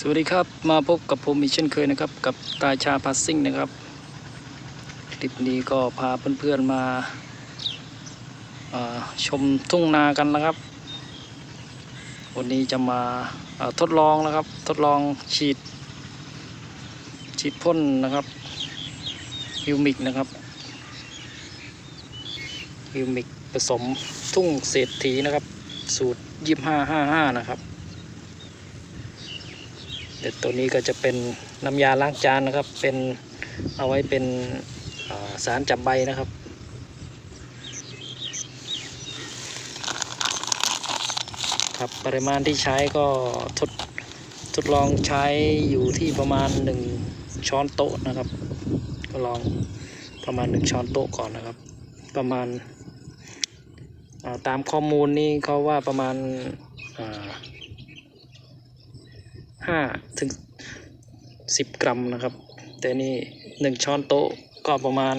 สวัสดีครับ มาพบกับผมอีกเช่นเคยนะครับ กับตาชาพัสซิ่งนะครับ คลิปนี้ก็พาเพื่อนๆมาเอ่อชมทุ่งนากันนะครับ วันนี้จะมาเอ่อทดลองนะครับ ทดลองฉีด ฉีดพ่นนะครับฮิวมิกนะครับฮิวมิกผสมทุ่งเศรษฐีนะครับ สูตรยี่ห้าห้าห้านะครับ เดี๋ยวตัวนี้ก็จะเป็นน้ำยาล้างจานนะครับ เป็นเอาไว้เป็นสารจับใบนะครับครับปริมาณที่ใช้ก็ทดทดลองใช้อยู่ที่ประมาณ 1 ช้อนโต๊ะนะครับ ก็ลองประมาณ 1 ช้อนโต๊ะก่อนนะครับ ประมาณาตามข้อมูลนี่เขาว่าประมาณา ห้าถึงสิบกรัมนะครับ แต่นี่หนึ่งช้อนโต๊ะก็ประมาณ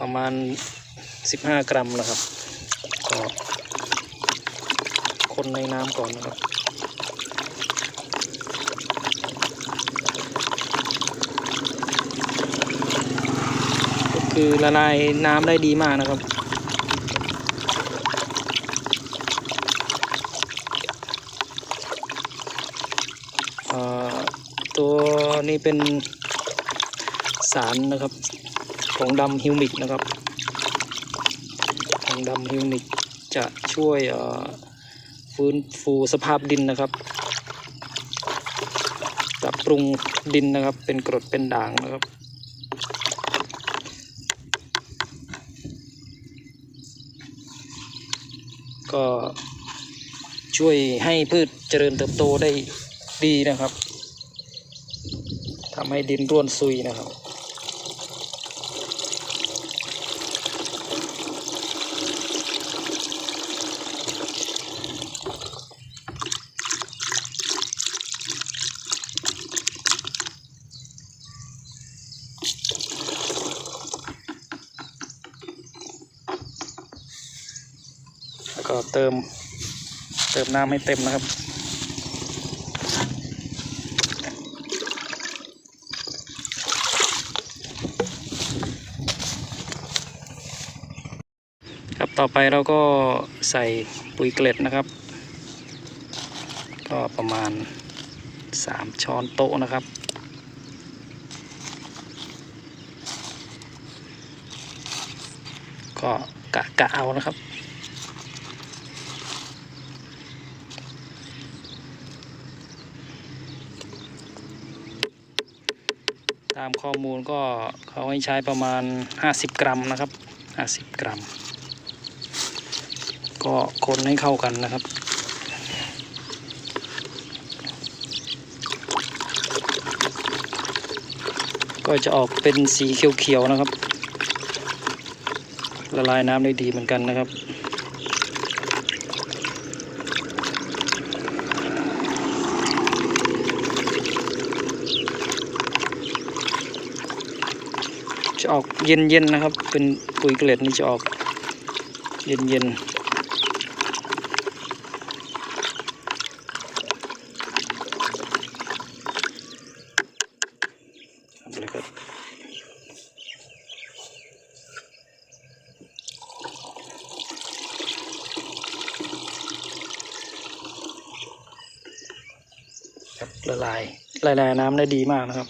ประมาณสิบห้ากรัมนะครับก็คนในน้ำก่อนนะครับคือละลายน้ำได้ดีมากนะครับ เอ่อ ตัวนี้เป็นสารนะครับผงดำฮิวมิกนะครับผงดำฮิวมิกจะช่วยฟื้นฟูสภาพดินนะครับปรับปรุงดินนะครับ เป็นกรดเป็นด่างนะครับก็ช่วยให้พืชเจริญเติบโตได้ดีนะครับ ทำให้ดินร่วนซุยนะครับ แล้วก็เติมเติมน้ำให้เต็มนะครับ ต่อไปเราก็ใส่ปุ๋ยเกล็ดนะครับ ก็ประมาณ 3 ช้อนโต๊ะนะครับ ก็กะกะเอานะครับตามข้อมูลก็เขาให้ใช้ประมาณ 50 กรัมนะครับ 50 กรัม ก็คนให้เข้ากันนะครับ ก็จะออกเป็นสีเขียวๆนะครับ ละลายน้ำได้ดีเหมือนกันนะครับจะออกเย็นๆนะครับ เป็นปุ๋ยเกล็ดนี่จะออกเย็นๆทำเลยครับครับ ละลายละลายน้ำได้ดีมากนะครับ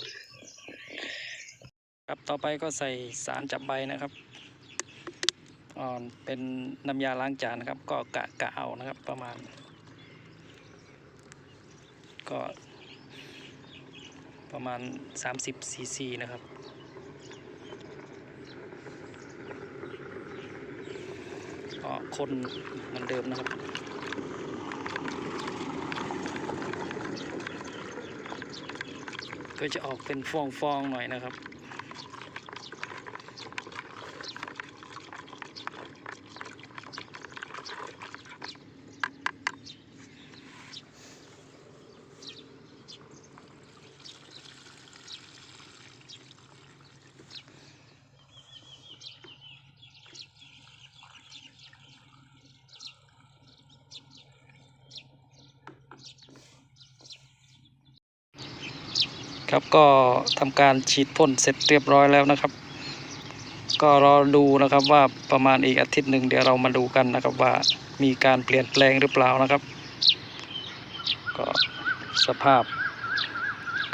ครับต่อไปก็ใส่สารจับใบนะครับอ่อนเป็นน้ำยาล้างจานนะครับ ก็กะกะเอานะครับประมาณ ก็ ประมาณ 30ซีซีนะครับก็คนเหมือนเดิมนะครับ ก็จะออกเป็นฟองๆหน่อยนะครับ ครับก็ทำการฉีดพ่นเสร็จเรียบร้อยแล้วนะครับ ก็รอดูนะครับว่าประมาณอีกอาทิตย์หนึ่งเดี๋ยวเรามาดูกันนะครับว่ามีการเปลี่ยนแปลงหรือเปล่านะครับ ก็สภาพ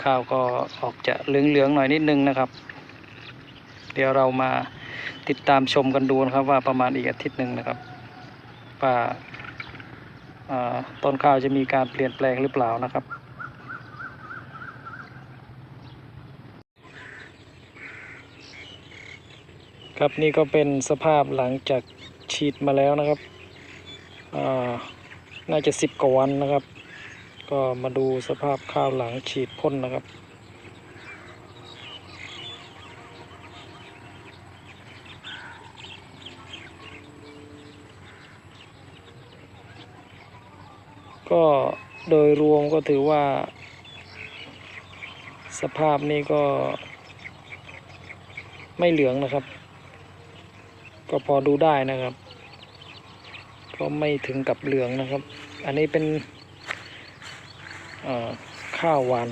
ข้าวก็ออกจะเหลืองๆหน่อยนิดนึงนะครับ เดี๋ยวเรามาติดตามชมกันดูนะครับว่าประมาณอีกอาทิตย์หนึ่งนะครับว่าต้นข้าวจะมีการเปลี่ยนแปลงหรือเปล่านะครับ ครับนี่ก็เป็นสภาพหลังจากฉีดมาแล้วนะครับอ่าน่าจะสิบกว่าวันนะครับ ก็มาดูสภาพข้าวหลังฉีดพ่นนะครับก็โดยรวมก็ถือว่า สภาพนี้ก็ไม่เหลืองนะครับ ก็พอดูได้นะครับ ก็ไม่ถึงกับเหลืองนะครับ อันนี้เป็นข้าวหวาน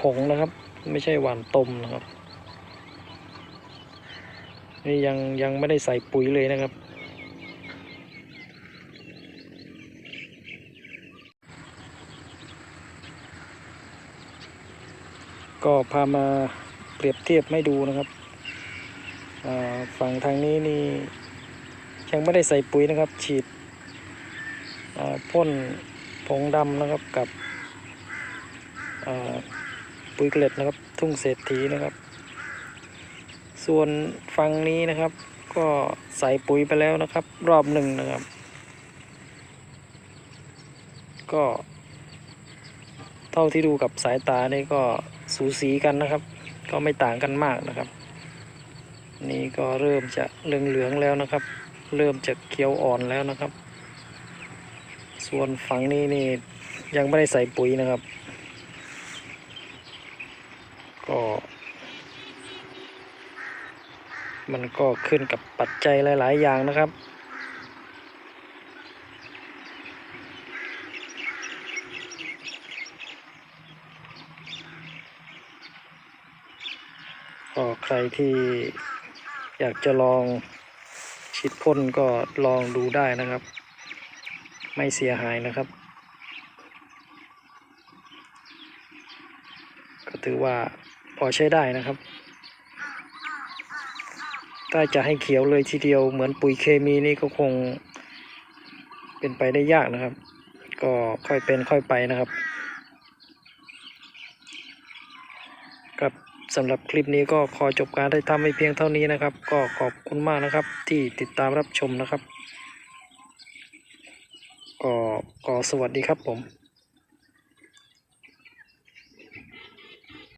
ผงนะครับ ไม่ใช่หวานต้มนะครับ นี่ยังยังไม่ได้ใส่ปุ๋ยเลยนะครับ ก็พามาเปรียบเทียบให้ดูนะครับ ฝั่งทางนี้นี่ยังไม่ได้ใส่ปุ๋ยนะครับ ฉีดพ่นผงดำนะครับกับปุ๋ยเกล็ดนะครับ ทุ่งเศรษฐีนะครับ ส่วนฝั่งนี้นะครับ ก็ใส่ปุ๋ยไปแล้วนะครับ รอบหนึ่งนะครับ ก็เท่าที่ดูกับสายตานี่ก็สูสีกันนะครับ ก็ไม่ต่างกันมากนะครับ นี่ก็เริ่มจะเหลืองๆแล้วนะครับ เริ่มจะเขียวอ่อนแล้วนะครับ ส่วนฝั่งนี้นี่ยังไม่ได้ใส่ปุ๋ยนะครับ ก็มันก็ขึ้นกับปัจจัยหลาย ๆ อย่างนะครับ ก็ใครที่ อยากจะลองฉีดพ่นก็ลองดูได้นะครับ ไม่เสียหายนะครับ ก็ถือว่าพอใช้ได้นะครับถ้าจะให้เขียวเลยทีเดียวเหมือนปุ๋ยเคมีนี่ก็คงเป็นไปได้ยากนะครับ ก็ค่อยเป็นค่อยไปนะครับ ครับ สำหรับคลิปนี้ก็ขอจบการได้ทำให้เพียงเท่านี้นะครับ ก็ขอบคุณมากนะครับ ที่ติดตามรับชมนะครับ ก็ก็สวัสดีครับผม